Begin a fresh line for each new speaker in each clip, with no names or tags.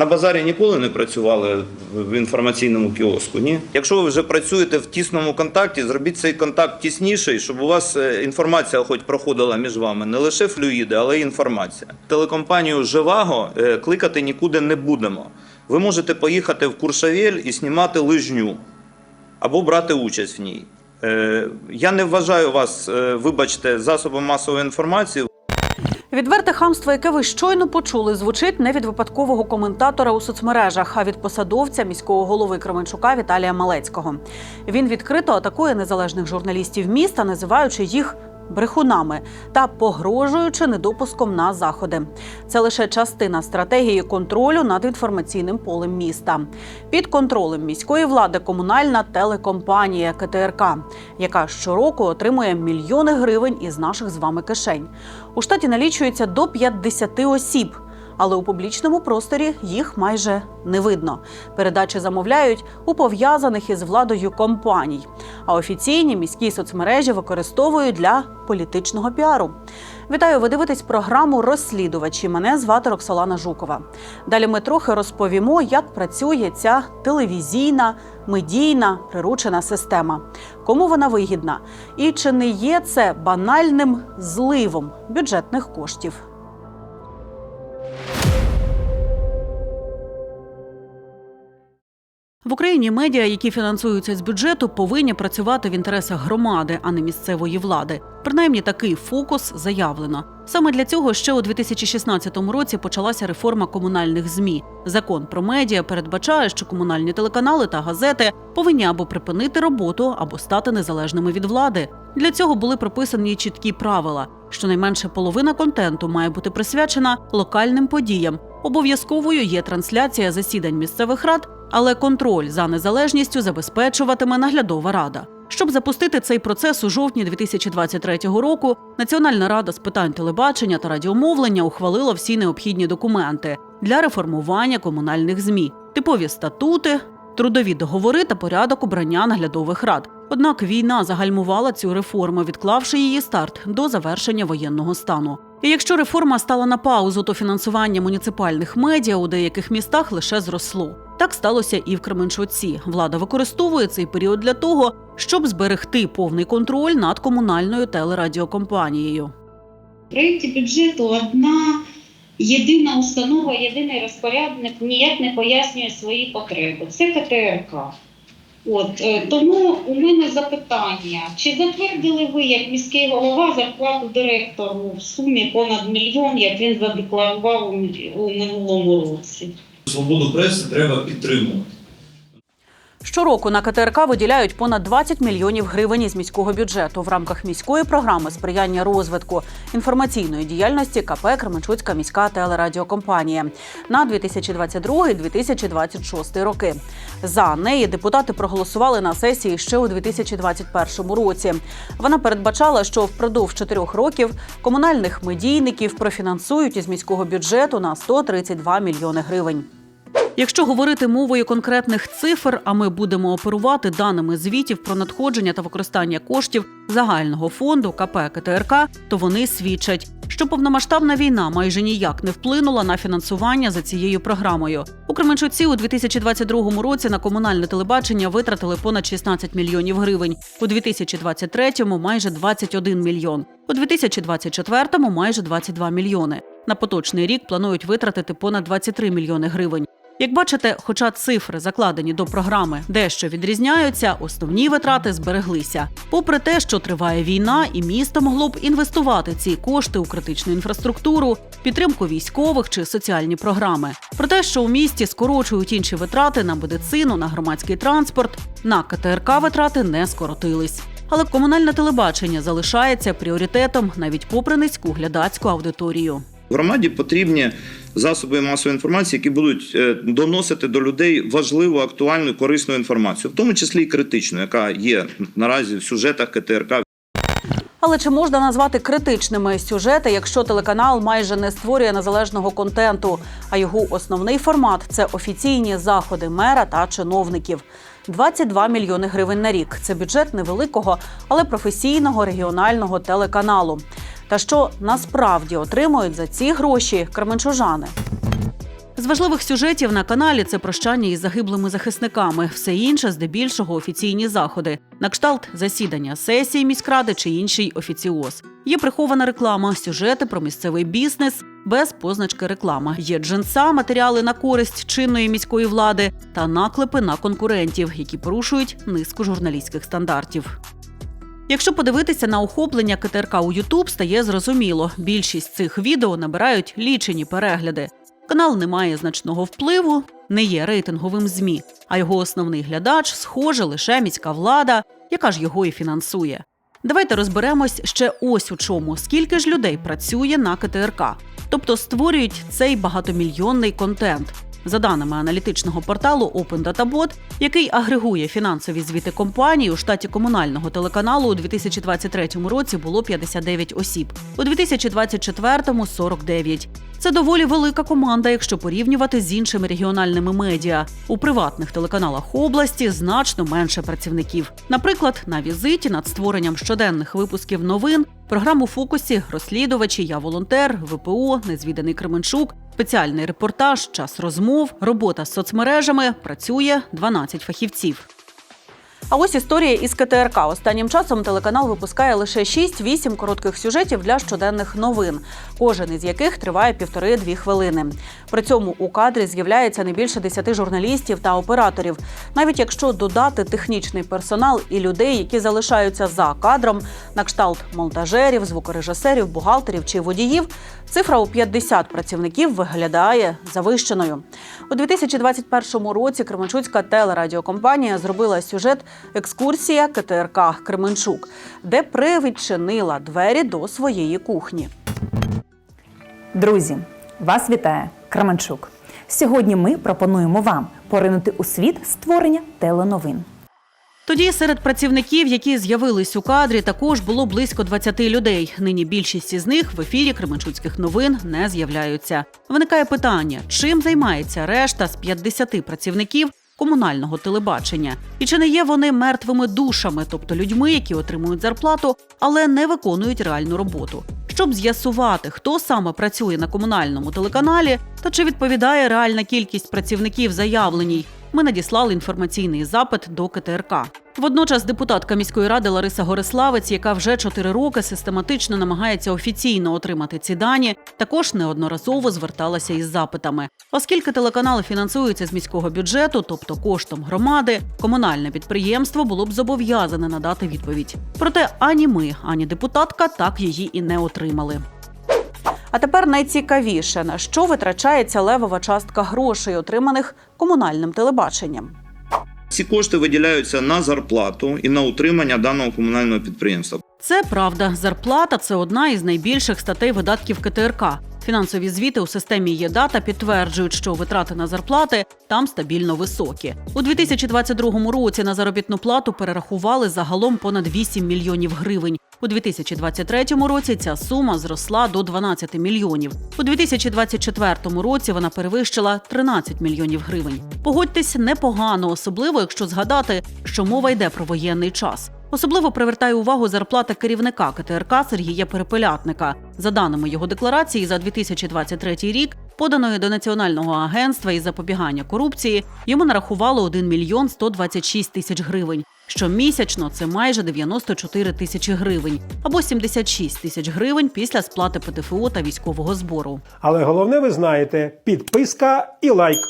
На базарі ніколи не працювали в інформаційному кіоску. Ні, якщо ви вже працюєте в тісному контакті, зробіть цей контакт тісніший, щоб у вас е, інформація, хоч проходила між вами, не лише флюїди, але й інформація. Телекомпанію Живаго е, кликати нікуди не будемо. Ви можете поїхати в Куршавель і знімати лижню або брати участь в ній. Е, Я не вважаю вас, вибачте, засобом масової інформації.
Відверте хамство, яке ви щойно почули, звучить не від випадкового коментатора у соцмережах, а від посадовця міського голови Кременчука Віталія Малецького. Він відкрито атакує незалежних журналістів міста, називаючи їх брехунами та погрожуючи недопуском на заходи. Це лише частина стратегії контролю над інформаційним полем міста. Під контролем міської влади комунальна телекомпанія КТРК, яка щороку отримує мільйони гривень із наших з вами кишень. У штаті налічується до 50 осіб. Але у публічному просторі їх майже не видно. Передачі замовляють у пов'язаних із владою компаній, а офіційні міські соцмережі використовують для політичного піару. Вітаю, ви дивитесь програму Розслідувачі. Мене звати Роксолана Жукова. Далі ми трохи розповімо, як працює ця телевізійна, медійна приручена система, кому вона вигідна, і чи не є це банальним зливом бюджетних коштів. В Україні медіа, які фінансуються з бюджету, повинні працювати в інтересах громади, а не місцевої влади. Принаймні такий фокус заявлено. Саме для цього ще у 2016 році почалася реформа комунальних змі. Закон про медіа передбачає, що комунальні телеканали та газети повинні або припинити роботу, або стати незалежними від влади. Для цього були прописані чіткі правила. Щонайменше половина контенту має бути присвячена локальним подіям. Обов'язковою є трансляція засідань місцевих рад, але контроль за незалежністю забезпечуватиме наглядова рада. Щоб запустити цей процес у жовтні 2023 року, Національна рада з питань телебачення та радіомовлення ухвалила всі необхідні документи для реформування комунальних змі, типові статути, трудові договори та порядок обрання наглядових рад. Однак війна загальмувала цю реформу, відклавши її старт до завершення воєнного стану. І якщо реформа стала на паузу, то фінансування муніципальних медіа у деяких містах лише зросло. Так сталося і в Кременчуці. Влада використовує цей період для того, щоб зберегти повний контроль над комунальною телерадіокомпанією.
В проєкті бюджету одна єдина установа, єдиний розпорядник ніяк не пояснює свої потреби. Це КТРК. От е, тому у мене запитання: чи затвердили ви як міський голова зарплату директору в сумі понад мільйон, як він задекларував у минулому році?
Свободу преси треба підтримувати.
Щороку на КТРК виділяють понад 20 мільйонів гривень із міського бюджету в рамках міської програми сприяння розвитку інформаційної діяльності КП Кременчуцька міська телерадіокомпанія на 2022-2026 роки. За неї депутати проголосували на сесії ще у 2021 році. Вона передбачала, що впродовж чотирьох років комунальних медійників профінансують із міського бюджету на 132 мільйони гривень. Якщо говорити мовою конкретних цифр, а ми будемо оперувати даними звітів про надходження та використання коштів загального фонду КП КТРК, то вони свідчать, що повномасштабна війна майже ніяк не вплинула на фінансування за цією програмою. У Кременчуці у 2022 році на комунальне телебачення витратили понад 16 мільйонів гривень. У 2023-му – майже 21 мільйон. У 2024-му – майже 22 мільйони. На поточний рік планують витратити понад 23 мільйони гривень. Як бачите, хоча цифри закладені до програми дещо відрізняються, основні витрати збереглися. Попри те, що триває війна, і місто могло б інвестувати ці кошти у критичну інфраструктуру, підтримку військових чи соціальні програми. Про те, що у місті скорочують інші витрати на медицину, на громадський транспорт, на КТРК витрати не скоротились. Але комунальне телебачення залишається пріоритетом навіть попри низьку глядацьку аудиторію.
Громаді потрібні засоби масової інформації, які будуть е, доносити до людей важливу, актуальну, корисну інформацію, в тому числі і критичну, яка є наразі в сюжетах КТРК.
Але чи можна назвати критичними сюжети, якщо телеканал майже не створює незалежного контенту, а його основний формат це офіційні заходи мера та чиновників? 22 мільйони гривень на рік. Це бюджет невеликого, але професійного регіонального телеканалу. Та що насправді отримують за ці гроші кременчужани? З важливих сюжетів на каналі це прощання із загиблими захисниками. Все інше здебільшого офіційні заходи, на кшталт засідання сесії міськради чи інший офіціоз. Є прихована реклама, сюжети про місцевий бізнес без позначки реклама. Є джинса, матеріали на користь чинної міської влади та наклепи на конкурентів, які порушують низку журналістських стандартів. Якщо подивитися на охоплення КТРК у YouTube, стає зрозуміло, більшість цих відео набирають лічені перегляди. Канал не має значного впливу, не є рейтинговим змі, а його основний глядач, схоже, лише міська влада, яка ж його і фінансує. Давайте розберемось ще ось у чому: скільки ж людей працює на КТРК, тобто створюють цей багатомільйонний контент. За даними аналітичного порталу Open DataBot, який агрегує фінансові звіти компаній, у штаті комунального телеканалу у 2023 році було 59 осіб, у 2024 – 49. Це доволі велика команда, якщо порівнювати з іншими регіональними медіа. У приватних телеканалах області значно менше працівників. Наприклад, на візиті над створенням щоденних випусків новин, програм у фокусі, розслідувачі, я волонтер, ВПО, незвіданий Кременчук, спеціальний репортаж, час розмов, робота з соцмережами працює 12 фахівців. А ось історія із КТРК. Останнім часом телеканал випускає лише 6-8 коротких сюжетів для щоденних новин, кожен із яких триває півтори-дві хвилини. При цьому у кадрі з'являється не більше 10 журналістів та операторів. Навіть якщо додати технічний персонал і людей, які залишаються за кадром, на кшталт монтажерів, звукорежисерів, бухгалтерів чи водіїв, цифра у 50 працівників виглядає завищеною. У 2021 році Кременчуцька телерадіокомпанія зробила сюжет Екскурсія КТРК Кременчук, де привідчинила двері до своєї кухні.
Друзі, вас вітає Кременчук. Сьогодні ми пропонуємо вам поринути у світ створення теленовин.
Тоді серед працівників, які з'явились у кадрі, також було близько 20 людей. Нині більшість із них в ефірі Кременчуцьких новин не з'являються. Виникає питання, чим займається решта з 50 працівників комунального телебачення, і чи не є вони мертвими душами, тобто людьми, які отримують зарплату, але не виконують реальну роботу. Щоб з'ясувати, хто саме працює на комунальному телеканалі та чи відповідає реальна кількість працівників заявленій, ми надіслали інформаційний запит до КТРК. Водночас депутатка міської ради Лариса Гориславець, яка вже чотири роки систематично намагається офіційно отримати ці дані, також неодноразово зверталася із запитами. Оскільки телеканал фінансується з міського бюджету, тобто коштом громади, комунальне підприємство було б зобов'язане надати відповідь. Проте ані ми, ані депутатка так її і не отримали. А тепер найцікавіше на що витрачається левова частка грошей, отриманих комунальним телебаченням.
Ці кошти виділяються на зарплату і на утримання даного комунального підприємства.
Це правда. Зарплата це одна із найбільших статей видатків КТРК. Фінансові звіти у системі ЄДАТА підтверджують, що витрати на зарплати там стабільно високі. У 2022 році на заробітну плату перерахували загалом понад 8 мільйонів гривень. У 2023 році ця сума зросла до 12 мільйонів. У 2024 році вона перевищила 13 мільйонів гривень. Погодьтесь, непогано, особливо якщо згадати, що мова йде про воєнний час. Особливо привертає увагу зарплата керівника КТРК Сергія Перепелятника. За даними його декларації, за 2023 рік, поданої до Національного агентства із запобігання корупції, йому нарахувало 1 мільйон 126 тисяч гривень. Щомісячно це майже 94 тисячі гривень або 76 тисяч гривень після сплати ПТФО та військового збору.
Але головне, ви знаєте, підписка і лайк.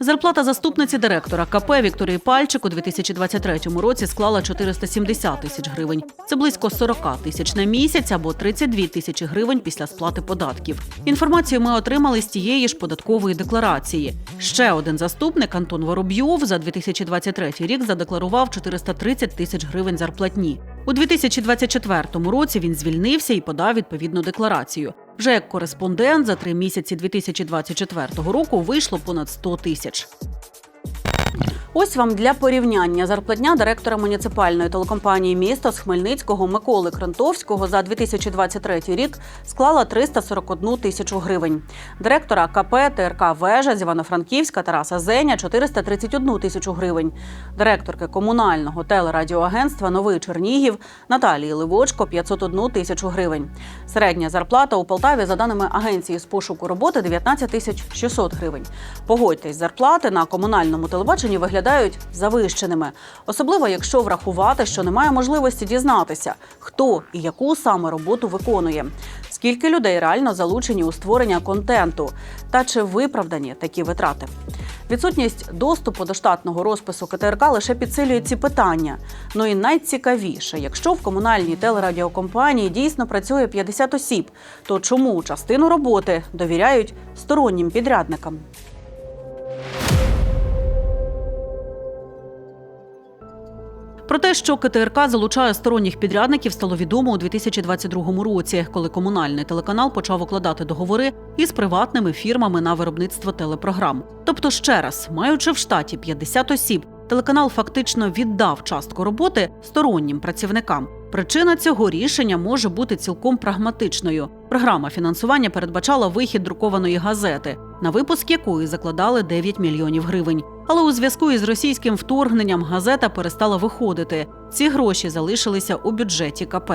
Зарплата заступниці директора КП Вікторії Пальчик у 2023 році склала 470 тисяч гривень. Це близько 40 тисяч на місяць або 32 тисячі гривень після сплати податків. Інформацію ми отримали з тієї ж податкової декларації. Ще один заступник Антон Воробйов за 2023 рік задекларував 430 тисяч гривень зарплатні. У 2024 році він звільнився і подав відповідну декларацію. Вже як кореспондент за три місяці 2024 року вийшло понад 100 тисяч. Ось вам для порівняння зарплатня директора муніципальної телекомпанії міста з Хмельницького Миколи Крентовського за 2023 рік склала 341 тисячу гривень. Директора КП ТРК Вежа з Івано-Франківська Тараса Зеня 431 тисячу гривень. Директорки комунального телерадіоагентства Новий Чернігів Наталії Ливочко 501 тисячу гривень. Середня зарплата у Полтаві, за даними агенції з пошуку роботи, 19 тисяч 600 гривень. Погодьтесь, зарплати на комунальному телебаченні виглядають завищеними, особливо якщо врахувати, що немає можливості дізнатися, хто і яку саме роботу виконує, скільки людей реально залучені у створення контенту, та чи виправдані такі витрати. Відсутність доступу до штатного розпису КТРК лише підсилює ці питання. Ну і найцікавіше, якщо в комунальній телерадіокомпанії дійсно працює 50 осіб, то чому частину роботи довіряють стороннім підрядникам? Про те, що КТРК залучає сторонніх підрядників, стало відомо у 2022 році, коли комунальний телеканал почав укладати договори із приватними фірмами на виробництво телепрограм. Тобто, ще раз, маючи в штаті 50 осіб, телеканал фактично віддав частку роботи стороннім працівникам. Причина цього рішення може бути цілком прагматичною. Програма фінансування передбачала вихід друкованої газети, на випуск якої закладали 9 мільйонів гривень. Але у зв'язку із російським вторгненням газета перестала виходити. Ці гроші залишилися у бюджеті КП.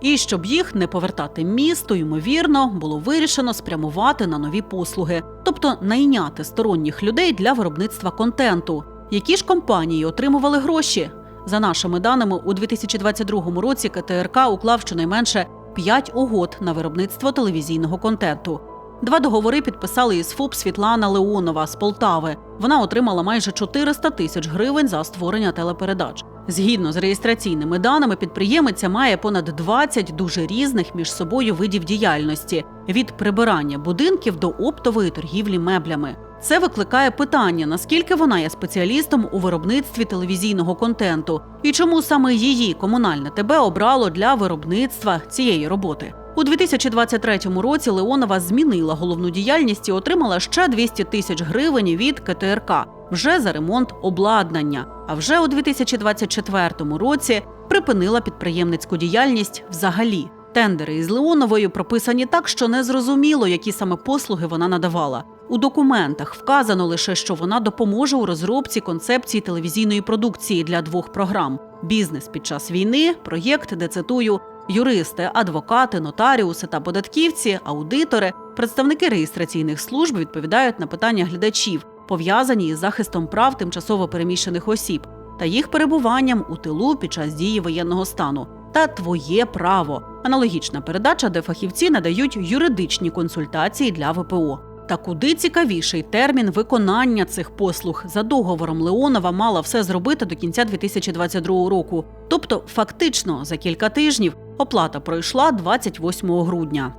І щоб їх не повертати місту, ймовірно, було вирішено спрямувати на нові послуги, тобто найняти сторонніх людей для виробництва контенту. Які ж компанії отримували гроші? За нашими даними, у 2022 році КТРК уклав щонайменше 5 угод на виробництво телевізійного контенту. Два договори підписали із ФОП Світлана Леонова з Полтави. Вона отримала майже 400 тисяч гривень за створення телепередач. Згідно з реєстраційними даними, підприємиця має понад 20 дуже різних між собою видів діяльності від прибирання будинків до оптової торгівлі меблями. Це викликає питання, наскільки вона є спеціалістом у виробництві телевізійного контенту, і чому саме її комунальне ТБ обрало для виробництва цієї роботи. У 2023 році Леонова змінила головну діяльність і отримала ще 200 тисяч гривень від КТРК вже за ремонт обладнання. А вже у 2024 році припинила підприємницьку діяльність взагалі. Тендери із Леоновою прописані так, що не зрозуміло, які саме послуги вона надавала. У документах вказано лише, що вона допоможе у розробці концепції телевізійної продукції для двох програм: бізнес під час війни, проєкт, де цитую, юристи, адвокати, нотаріуси та податківці, аудитори, представники реєстраційних служб відповідають на питання глядачів, пов'язані із захистом прав тимчасово переміщених осіб та їх перебуванням у тилу під час дії воєнного стану. Та твоє право аналогічна передача, де фахівці надають юридичні консультації для ВПО. Та куди цікавіший термін виконання цих послуг за договором Леонова мала все зробити до кінця 2022 року. Тобто, фактично, за кілька тижнів оплата пройшла 28 грудня.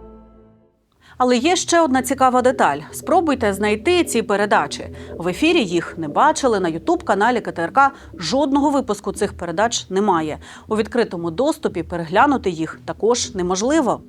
Але є ще одна цікава деталь: спробуйте знайти ці передачі. В ефірі їх не бачили. На Ютуб-каналі КТРК жодного випуску цих передач немає. У відкритому доступі переглянути їх також неможливо.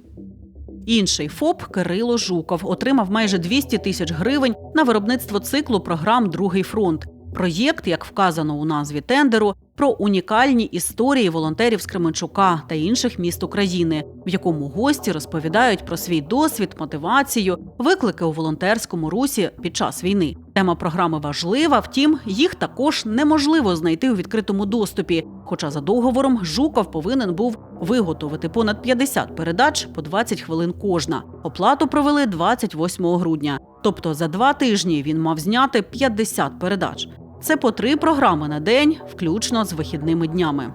Інший ФОП Кирило Жуков отримав майже 200 тисяч гривень на виробництво циклу програм Другий фронт. Проєкт, як вказано у назві тендеру, про унікальні історії волонтерів з Кременчука та інших міст України, в якому гості розповідають про свій досвід, мотивацію, виклики у волонтерському русі під час війни. Тема програми важлива, втім, їх також неможливо знайти у відкритому доступі. Хоча за договором Жуков повинен був виготовити понад 50 передач по 20 хвилин кожна. Оплату провели 28 грудня. Тобто за два тижні він мав зняти 50 передач. Це по три програми на день, включно з вихідними днями.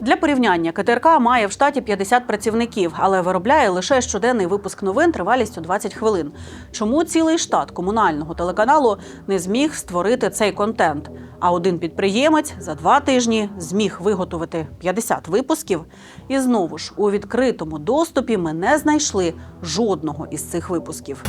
Для порівняння КТРК має в штаті 50 працівників, але виробляє лише щоденний випуск новин тривалістю 20 хвилин. Чому цілий штат комунального телеканалу не зміг створити цей контент? А один підприємець за два тижні зміг виготовити 50 випусків. І знову ж у відкритому доступі ми не знайшли жодного із цих випусків.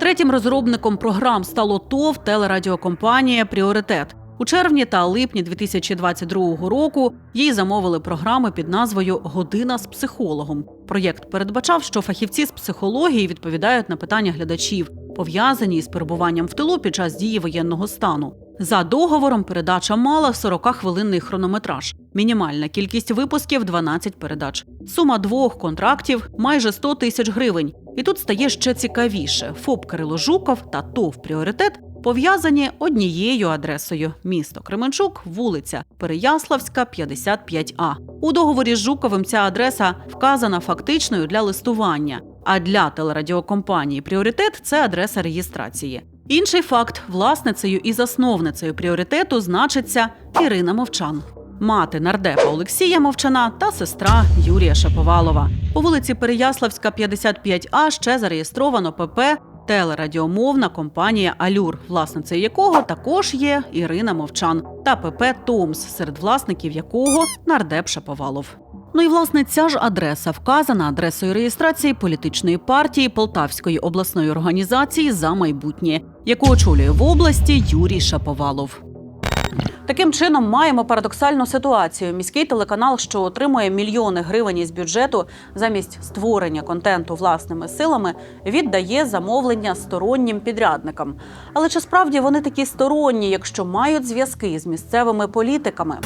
Третім розробником програм стало ТОВ телерадіокомпанія Пріоритет. У червні та липні 2022 року їй замовили програми під назвою Година з психологом. Проєкт передбачав, що фахівці з психології відповідають на питання глядачів, пов'язані із перебуванням в тилу під час дії воєнного стану. За договором передача мала 40-хвилинний хронометраж. Мінімальна кількість випусків 12 передач. Сума двох контрактів майже 100 тисяч гривень. І тут стає ще цікавіше: ФОП Кирило Жуков та ТОВ Пріоритет пов'язані однією адресою: місто Кременчук, вулиця Переяславська, 55А. У договорі з Жуковим ця адреса вказана фактичною для листування. А для телерадіокомпанії Пріоритет це адреса реєстрації. Інший факт: власницею і засновницею пріоритету значиться Ірина Мовчан. Мати нардепа Олексія Мовчана та сестра Юрія Шаповалова. По вулиці Переяславська, 55А ще зареєстровано ПП телерадіомовна компанія Алюр, власницею якого також є Ірина Мовчан, та ПП Томс, серед власників якого нардеп Шаповалов. Ну і власне ця ж адреса вказана адресою реєстрації політичної партії Полтавської обласної організації за майбутнє, яку очолює в області Юрій Шаповалов. Таким чином маємо парадоксальну ситуацію. Міський телеканал, що отримує мільйони гривень із бюджету замість створення контенту власними силами, віддає замовлення стороннім підрядникам. Але чи справді вони такі сторонні, якщо мають зв'язки з місцевими політиками?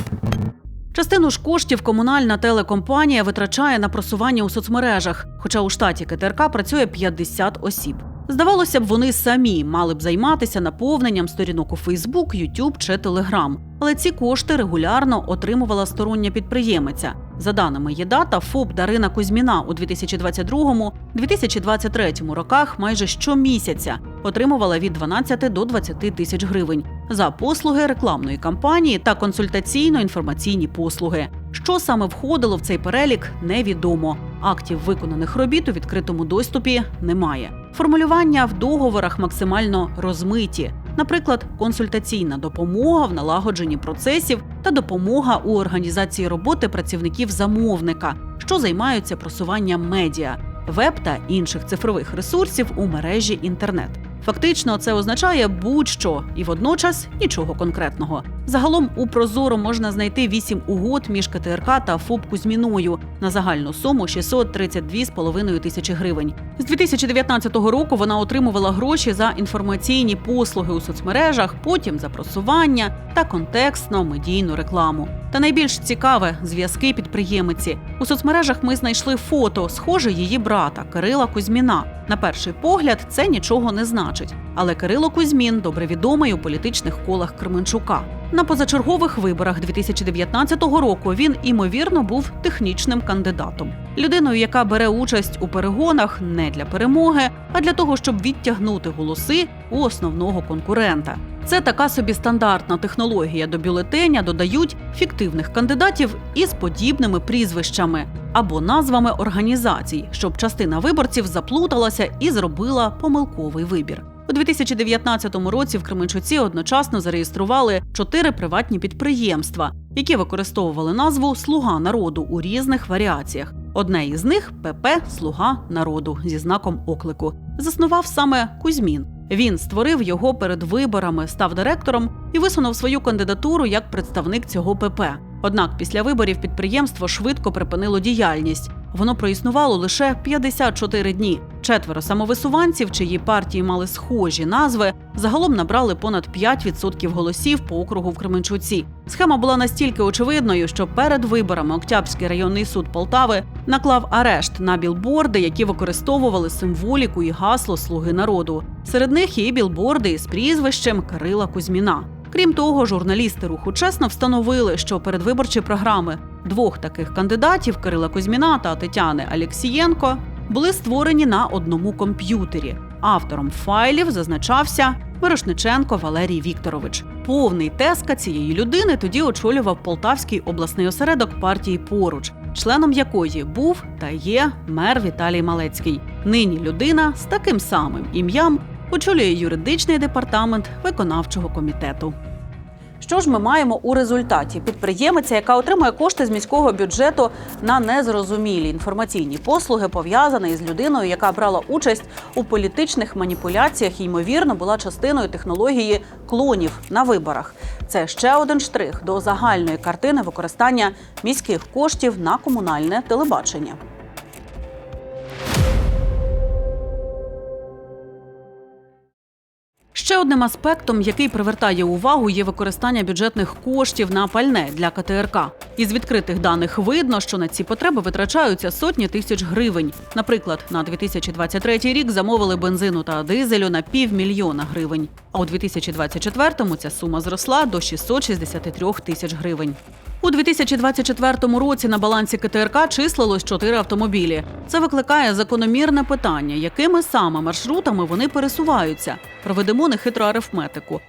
Частину ж коштів комунальна телекомпанія витрачає на просування у соцмережах, хоча у штаті КТРК працює 50 осіб. Здавалося б, вони самі мали б займатися наповненням сторінок у Фейсбук, Ютуб чи Телеграм. Але ці кошти регулярно отримувала стороння підприємиця. За даними ЄДАТА, ФОП Дарина Кузьміна у 2022-2023 роках майже щомісяця отримувала від 12 до 20 тисяч гривень за послуги рекламної кампанії та консультаційно-інформаційні послуги. Що саме входило в цей перелік, невідомо. Актів виконаних робіт у відкритому доступі немає. Формулювання в договорах максимально розмиті. Наприклад, консультаційна допомога в налагодженні процесів та допомога у організації роботи працівників замовника, що займаються просуванням медіа, веб та інших цифрових ресурсів у мережі інтернет. Фактично, це означає будь-що і водночас нічого конкретного. Загалом у Прозоро можна знайти вісім угод між КТРК та ФОП Кузьміною на загальну суму 632,5 тисячі гривень. З 2019 року вона отримувала гроші за інформаційні послуги у соцмережах, потім за просування та контекстно медійну рекламу. Та найбільш цікаве зв'язки підприємиці. У соцмережах ми знайшли фото, схоже її брата Кирила Кузьміна. На перший погляд, це нічого не значить. Але Кирило Кузьмін добре відомий у політичних колах Кременчука. На позачергових виборах 2019 року він імовірно був технічним кандидатом, людиною, яка бере участь у перегонах не для перемоги, а для того, щоб відтягнути голоси у основного конкурента. Це така собі стандартна технологія до бюлетеня додають фіктивних кандидатів із подібними прізвищами або назвами організацій, щоб частина виборців заплуталася і зробила помилковий вибір. У 2019 році в Кременчуці одночасно зареєстрували чотири приватні підприємства, які використовували назву Слуга народу у різних варіаціях. Одне із них ПП Слуга народу зі знаком оклику. Заснував саме Кузьмін. Він створив його перед виборами, став директором і висунув свою кандидатуру як представник цього ПП. Однак після виборів підприємство швидко припинило діяльність. Воно проіснувало лише 54 дні. Четверо самовисуванців, чиї партії мали схожі назви, загалом набрали понад 5% голосів по округу в Кременчуці. Схема була настільки очевидною, що перед виборами Октябрський районний суд Полтави наклав арешт на білборди, які використовували символіку і гасло Слуги народу. Серед них і білборди із прізвищем Кирила Кузьміна. Крім того, журналісти руху чесно встановили, що передвиборчі програми двох таких кандидатів Кирила Кузьміна та Тетяни Алєксієнко були створені на одному комп'ютері. Автором файлів зазначався Мирошниченко Валерій Вікторович. Повний теска цієї людини тоді очолював Полтавський обласний осередок партії поруч, членом якої був та є мер Віталій Малецький. Нині людина з таким самим ім'ям очолює юридичний департамент виконавчого комітету. Що ж ми маємо у результаті? Підприємиця, яка отримує кошти з міського бюджету на незрозумілі інформаційні послуги, пов'язана із людиною, яка брала участь у політичних маніпуляціях і ймовірно була частиною технології клонів на виборах. Це ще один штрих до загальної картини використання міських коштів на комунальне телебачення. Ще одним аспектом, який привертає увагу, є використання бюджетних коштів на пальне для КТРК. Із відкритих даних видно, що на ці потреби витрачаються сотні тисяч гривень. Наприклад, на 2023 рік замовили бензину та дизелю на півмільйона гривень. А у 2024-му ця сума зросла до 663 тисяч гривень. У 2024 році на балансі КТРК числилось 4 автомобілі. Це викликає закономірне питання, якими саме маршрутами вони пересуваються. Проведемо нехитру арифметику.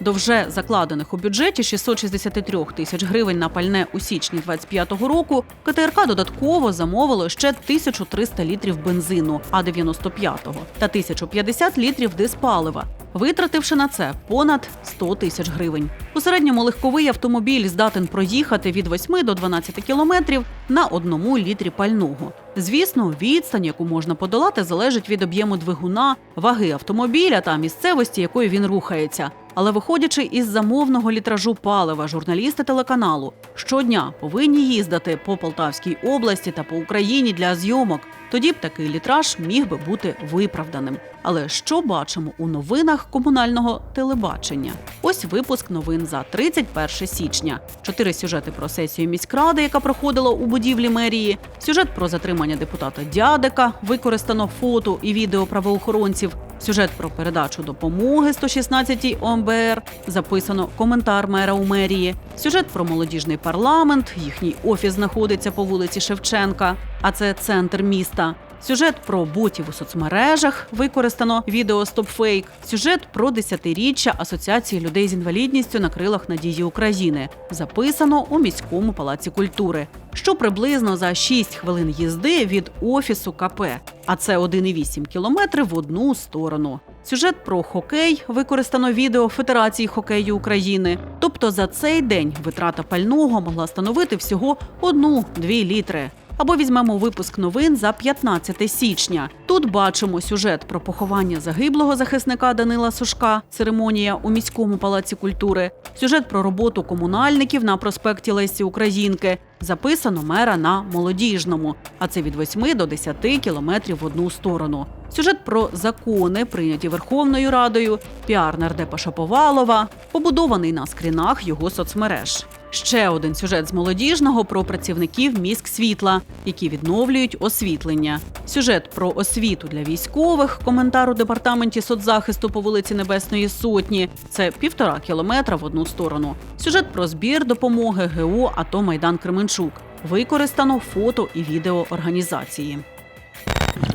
До вже закладених у бюджеті 663 тисяч гривень на пальне у січні 25-го року КТРК додатково замовило ще 1300 літрів бензину А-95 та 1050 літрів диспалива, витративши на це понад 100 тисяч гривень. У середньому легковий автомобіль здатен проїхати від 8 до 12 кілометрів на одному літрі пального. Звісно, відстань, яку можна подолати, залежить від об'єму двигуна, ваги автомобіля та місцевості, якою він рухається. Але виходячи із замовного літражу палива, журналісти телеканалу щодня повинні їздити по Полтавській області та по Україні для зйомок. Тоді б такий літраж міг би бути виправданим. Але що бачимо у новинах комунального телебачення? Ось випуск новин за 31 січня. Чотири сюжети про сесію міськради, яка проходила у будівлі мерії. Сюжет про затримання депутата Дядика, використано фото і відео правоохоронців. Сюжет про передачу допомоги 116-й ОМБР. Записано коментар мера у мерії. Сюжет про молодіжний парламент. Їхній офіс знаходиться по вулиці Шевченка, а це центр міста. Сюжет про ботів у соцмережах використано відео «Стопфейк». Сюжет про десятиріччя Асоціації людей з інвалідністю на крилах надії України. Записано у міському палаці культури. Що приблизно за 6 хвилин їзди від офісу КП. А це 1,8 кілометри в одну сторону. Сюжет про хокей використано відео Федерації хокею України. Тобто за цей день витрата пального могла становити всього 1-2 літри. Або візьмемо випуск новин за 15 січня. Тут бачимо сюжет про поховання загиблого захисника Данила Сушка, церемонія у міському палаці культури, сюжет про роботу комунальників на проспекті Лесі Українки. Записано мера на молодіжному, а це від 8 до 10 кілометрів в одну сторону. Сюжет про закони, прийняті Верховною Радою, піар нардепа Шаповалова, побудований на скрінах його соцмереж. Ще один сюжет з молодіжного про працівників міськ світла, які відновлюють освітлення. Сюжет про освіту для військових, коментар у департаменті соцзахисту по вулиці Небесної Сотні. Це півтора кілометра в одну сторону. Сюжет про збір допомоги ГО АТО Майдан Кременчук. Використано фото і відео організації.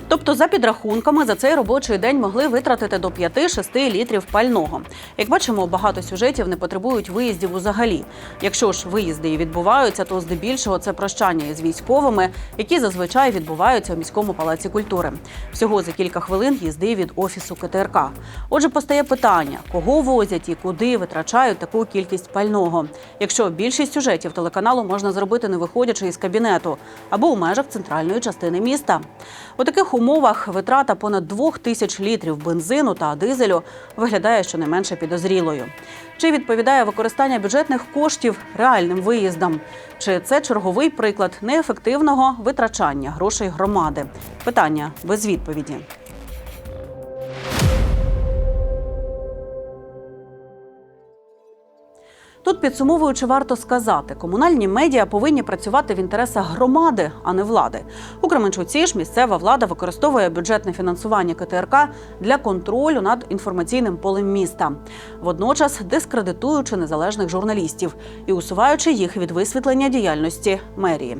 Тобто, за підрахунками, за цей робочий день могли витратити до 5-6 літрів пального. Як бачимо, багато сюжетів не потребують виїздів взагалі. Якщо ж виїзди і відбуваються, то здебільшого це прощання із військовими, які зазвичай відбуваються у міському палаці культури. Всього за кілька хвилин їзди від офісу КТРК. Отже, постає питання: кого возять і куди витрачають таку кількість пального. Якщо більшість сюжетів телеканалу можна зробити не виходячи із кабінету або у межах центральної частини міста. У таких умовах витрата понад двох тисяч літрів бензину та дизелю виглядає щонайменше підозрілою. Чи відповідає використання бюджетних коштів реальним виїздам? Чи це черговий приклад неефективного витрачання грошей громади? Питання без відповіді. Тут підсумовуючи, варто сказати, комунальні медіа повинні працювати в інтересах громади, а не влади. У Кременчуці ж місцева влада використовує бюджетне фінансування КТРК для контролю над інформаційним полем міста, водночас дискредитуючи незалежних журналістів і усуваючи їх від висвітлення діяльності мерії.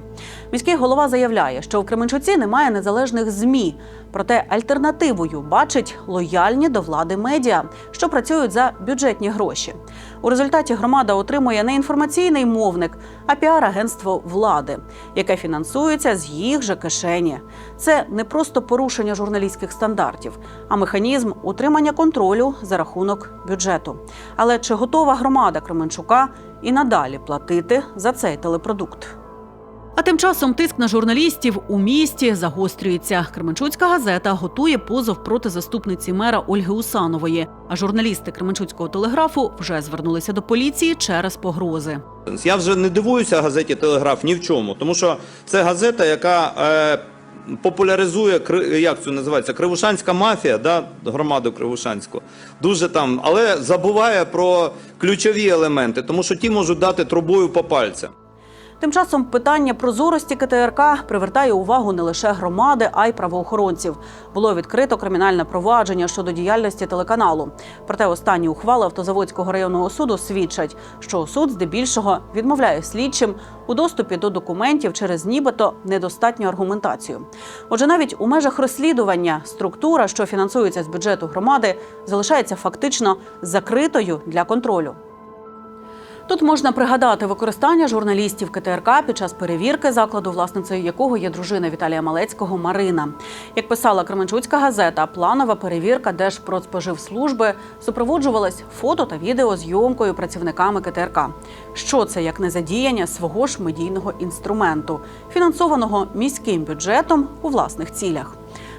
Міський голова заявляє, що в Кременчуці немає незалежних змі. Проте альтернативою бачить лояльні до влади медіа, що працюють за бюджетні гроші. У результаті громада отримує не інформаційний мовник, а піар-агентство влади, яке фінансується з їх же кишені. Це не просто порушення журналістських стандартів, а механізм утримання контролю за рахунок бюджету. Але чи готова громада Кременчука і надалі платити за цей телепродукт? А тим часом тиск на журналістів у місті загострюється. Кременчуцька газета готує позов проти заступниці мера Ольги Усанової. А журналісти Кременчуцького телеграфу вже звернулися до поліції через погрози.
Я вже не дивуюся газеті Телеграф ні в чому, тому що це газета, яка е, популяризує як це називається Кривушанська мафія, да, громаду Кривушанську. Дуже там, але забуває про ключові елементи, тому що ті можуть дати трубою по пальцям.
Тим часом питання прозорості КТРК привертає увагу не лише громади, а й правоохоронців. Було відкрито кримінальне провадження щодо діяльності телеканалу. Проте останні ухвали Автозаводського районного суду свідчать, що суд здебільшого відмовляє слідчим у доступі до документів через нібито недостатню аргументацію. Отже, навіть у межах розслідування структура, що фінансується з бюджету громади, залишається фактично закритою для контролю. Тут можна пригадати використання журналістів КТРК під час перевірки закладу, власницею якого є дружина Віталія Малецького Марина. Як писала Кременчуцька газета, планова перевірка Держпродспоживслужби супроводжувалась фото та відеозйомкою працівниками КТРК. Що це як незадіяння свого ж медійного інструменту, фінансованого міським бюджетом у власних цілях.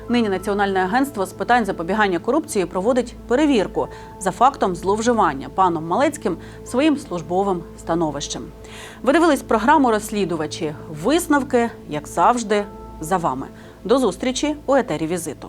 Нині Національне агентство з питань запобігання корупції проводить перевірку за фактом зловживання паном Малецьким своїм службовим становищем. Ви дивились програму розслідувачі. Висновки, як завжди, за вами. До зустрічі у етері візиту.